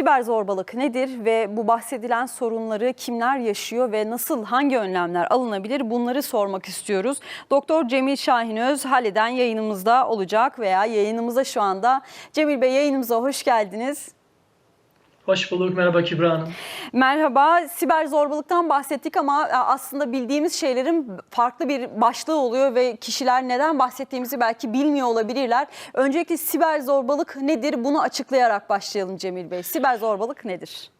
siber zorbalık nedir ve bu bahsedilen sorunları kimler yaşıyor ve nasıl hangi önlemler alınabilir bunları sormak istiyoruz. Doktor Cemil Şahinöz Hale'den yayınımızda olacak veya yayınımıza şu anda. Cemil Bey yayınımıza hoş geldiniz. Hoş bulduk. Merhaba Kübra Hanım. Merhaba. Siber zorbalıktan bahsettik ama e, aslında bildiğimiz şeylerin farklı bir başlığı oluyor ve kişiler neden bahsettiğimizi belki bilmiyor olabilirler. Öncelikle siber zorbalık nedir? Bunu açıklayarak başlayalım Cemil Bey. Siber zorbalık nedir?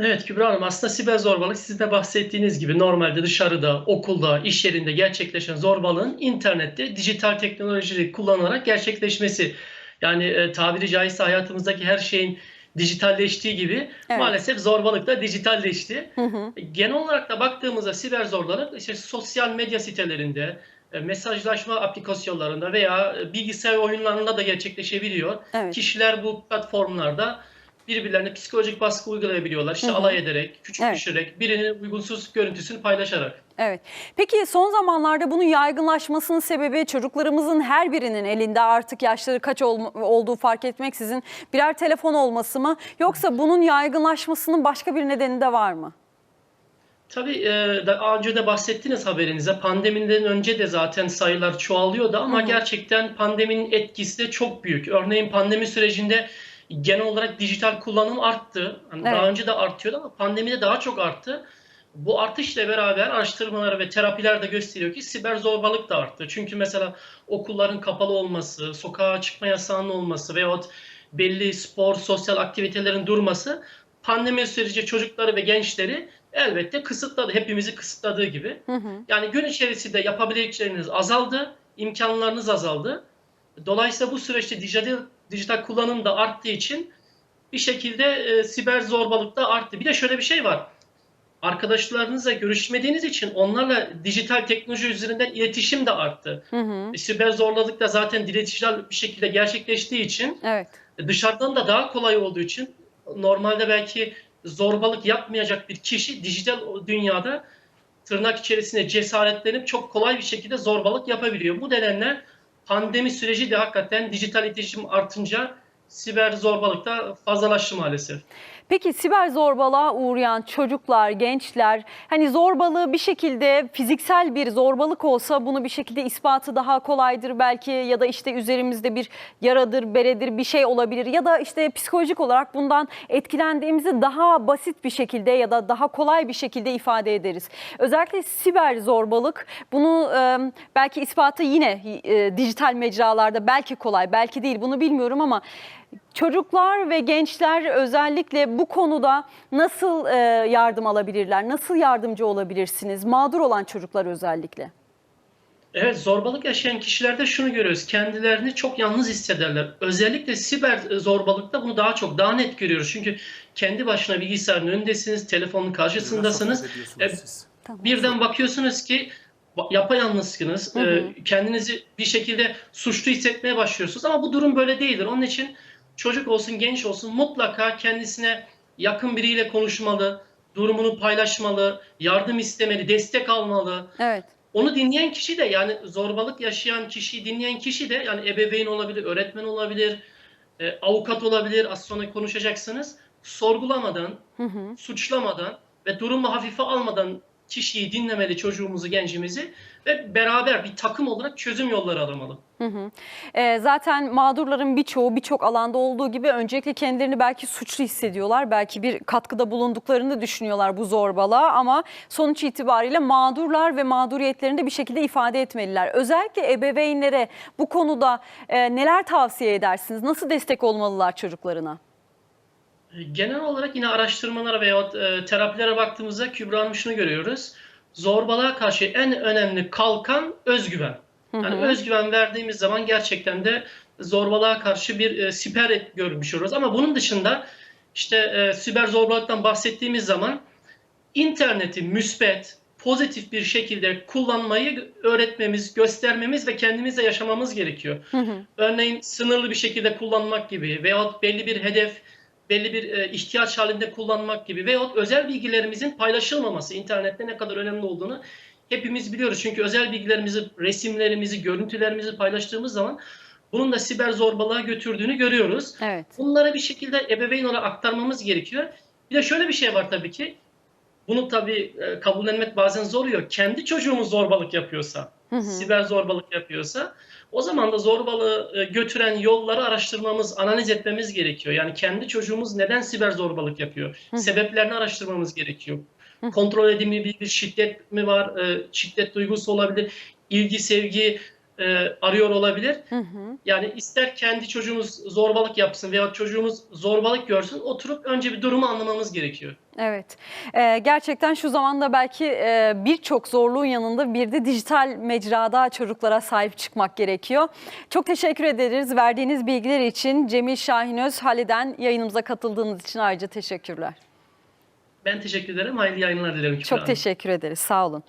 Evet Kübra Hanım aslında siber zorbalık sizin de bahsettiğiniz gibi normalde dışarıda, okulda, iş yerinde gerçekleşen zorbalığın internette dijital teknolojiyi kullanarak gerçekleşmesi. Yani e, tabiri caizse hayatımızdaki her şeyin dijitalleştiği gibi Evet. maalesef zorbalık da dijitalleşti. Hı hı. Genel olarak da baktığımızda siber zorbalık işte sosyal medya sitelerinde, e, mesajlaşma aplikasyonlarında veya e, bilgisayar oyunlarında da gerçekleşebiliyor. Evet. Kişiler bu platformlarda birbirlerine psikolojik baskı uygulayabiliyorlar. İşte Hı hı. alay ederek, küçük Evet. düşürerek, birinin uygunsuz görüntüsünü paylaşarak. Evet. Peki son zamanlarda bunun yaygınlaşmasının sebebi çocuklarımızın her birinin elinde artık yaşları kaç ol- olduğu fark etmeksizin birer telefon olması mı? Yoksa bunun yaygınlaşmasının başka bir nedeni de var mı? Tabii e, daha önce de bahsettiniz haberinize. Pandemiden önce de zaten sayılar çoğalıyordu ama Hı hı. gerçekten pandeminin etkisi de çok büyük. Örneğin pandemi sürecinde genel olarak dijital kullanım arttı. Hani Evet. Daha önce de artıyordu ama pandemide daha çok arttı. Bu artışla beraber araştırmalar ve terapiler de gösteriyor ki siber zorbalık da arttı. Çünkü mesela okulların kapalı olması, sokağa çıkma yasağının olması veyahut belli spor, sosyal aktivitelerin durması pandemi süreci çocukları ve gençleri elbette kısıtladı. Hepimizi kısıtladığı gibi. Hı hı. Yani gün içerisinde yapabilecekleriniz azaldı, imkanlarınız azaldı. Dolayısıyla bu süreçte dijital, dijital kullanım da arttığı için bir şekilde e, siber zorbalık da arttı. Bir de şöyle bir şey var. Arkadaşlarınızla görüşmediğiniz için onlarla dijital teknoloji üzerinden iletişim de arttı. Hı hı. E, Siber zorbalık da zaten dijital bir şekilde gerçekleştiği için Evet. e, dışarıdan da daha kolay olduğu için normalde belki zorbalık yapmayacak bir kişi dijital dünyada tırnak içerisinde cesaretlenip çok kolay bir şekilde zorbalık yapabiliyor. Bu nedenle pandemi süreci de hakikaten dijital iletişim artınca siber zorbalık da fazlalaştı maalesef. Peki siber zorbalığa uğrayan çocuklar, gençler hani zorbalığı bir şekilde fiziksel bir zorbalık olsa bunu bir şekilde ispatı daha kolaydır belki ya da işte üzerimizde bir yaradır, beredir bir şey olabilir ya da işte psikolojik olarak bundan etkilendiğimizi daha basit bir şekilde ya da daha kolay bir şekilde ifade ederiz. Özellikle siber zorbalık bunu belki ispatı yine dijital mecralarda belki kolay belki değil bunu bilmiyorum ama Çocuklar ve gençler özellikle bu konuda nasıl e, yardım alabilirler? Nasıl yardımcı olabilirsiniz? Mağdur olan çocuklar özellikle. Evet, zorbalık yaşayan kişilerde şunu görüyoruz. Kendilerini çok yalnız hissederler. Özellikle siber zorbalıkta bunu daha çok, daha net görüyoruz. Çünkü kendi başına bilgisayarın önündesiniz, telefonun karşısındasınız. E, Tamam. birden bakıyorsunuz ki yapayalnızsınız. Hı hı. E, kendinizi bir şekilde suçlu hissetmeye başlıyorsunuz. Ama bu durum böyle değildir. Onun için çocuk olsun, genç olsun mutlaka kendisine yakın biriyle konuşmalı, durumunu paylaşmalı, yardım istemeli, destek almalı. Evet. Onu dinleyen kişi de yani zorbalık yaşayan kişiyi dinleyen kişi de yani ebeveyn olabilir, öğretmen olabilir, e, avukat olabilir. Az sonra konuşacaksınız. Sorgulamadan, Hı hı. suçlamadan ve durumu hafife almadan kişiyi dinlemeli çocuğumuzu, gencimizi ve beraber bir takım olarak çözüm yolları aramalı. Hı hı. E, zaten mağdurların birçoğu birçok alanda olduğu gibi öncelikle kendilerini belki suçlu hissediyorlar. Belki bir katkıda bulunduklarını düşünüyorlar bu zorbalığa ama sonuç itibariyle mağdurlar ve mağduriyetlerini de bir şekilde ifade etmeliler. Özellikle ebeveynlere bu konuda e, neler tavsiye edersiniz? Nasıl destek olmalılar çocuklarına? E, Genel olarak yine araştırmalara veya e, terapilere baktığımızda Kübra Hanım şunu görüyoruz. Zorbalığa karşı en önemli kalkan özgüven. Yani Hı hı. özgüven verdiğimiz zaman gerçekten de zorbalığa karşı bir e, siper görmüş oluruz. Ama bunun dışında işte e, siber zorbalıktan bahsettiğimiz zaman interneti müspet, pozitif bir şekilde kullanmayı öğretmemiz, göstermemiz ve kendimizle yaşamamız gerekiyor. Hı hı. Örneğin sınırlı bir şekilde kullanmak gibi veyahut belli bir hedef, belli bir e, ihtiyaç halinde kullanmak gibi veyahut özel bilgilerimizin paylaşılmaması internette ne kadar önemli olduğunu hepimiz biliyoruz. Çünkü özel bilgilerimizi, resimlerimizi, görüntülerimizi paylaştığımız zaman bunun da siber zorbalığa götürdüğünü görüyoruz. Evet. Bunları bir şekilde ebeveyn olarak aktarmamız gerekiyor. Bir de şöyle bir şey var tabii ki. Bunu tabii e, kabullenmek bazen zor oluyor. Kendi çocuğumuz zorbalık yapıyorsa, Hı hı. siber zorbalık yapıyorsa o zaman da zorbalığı e, götüren yolları araştırmamız, analiz etmemiz gerekiyor. Yani kendi çocuğumuz neden siber zorbalık yapıyor? hı. Sebeplerini araştırmamız gerekiyor. Hı. Kontrol edilmeyebilir bir şiddet mi var? E, Şiddet duygusu olabilir. İlgi, sevgi e, arıyor olabilir. Hı hı. Yani ister kendi çocuğumuz zorbalık yapsın veya çocuğumuz zorbalık görsün oturup önce bir durumu anlamamız gerekiyor. Evet. Ee, gerçekten şu zamanda belki e, birçok zorluğun yanında bir de dijital mecrada çocuklara sahip çıkmak gerekiyor. Çok teşekkür ederiz verdiğiniz bilgiler için. Cemil Şahinöz Hali'den yayınımıza katıldığınız için ayrıca teşekkürler. Ben teşekkür ederim. Hayırlı yayınlar dilerim. Çok teşekkür ederiz. Sağ olun.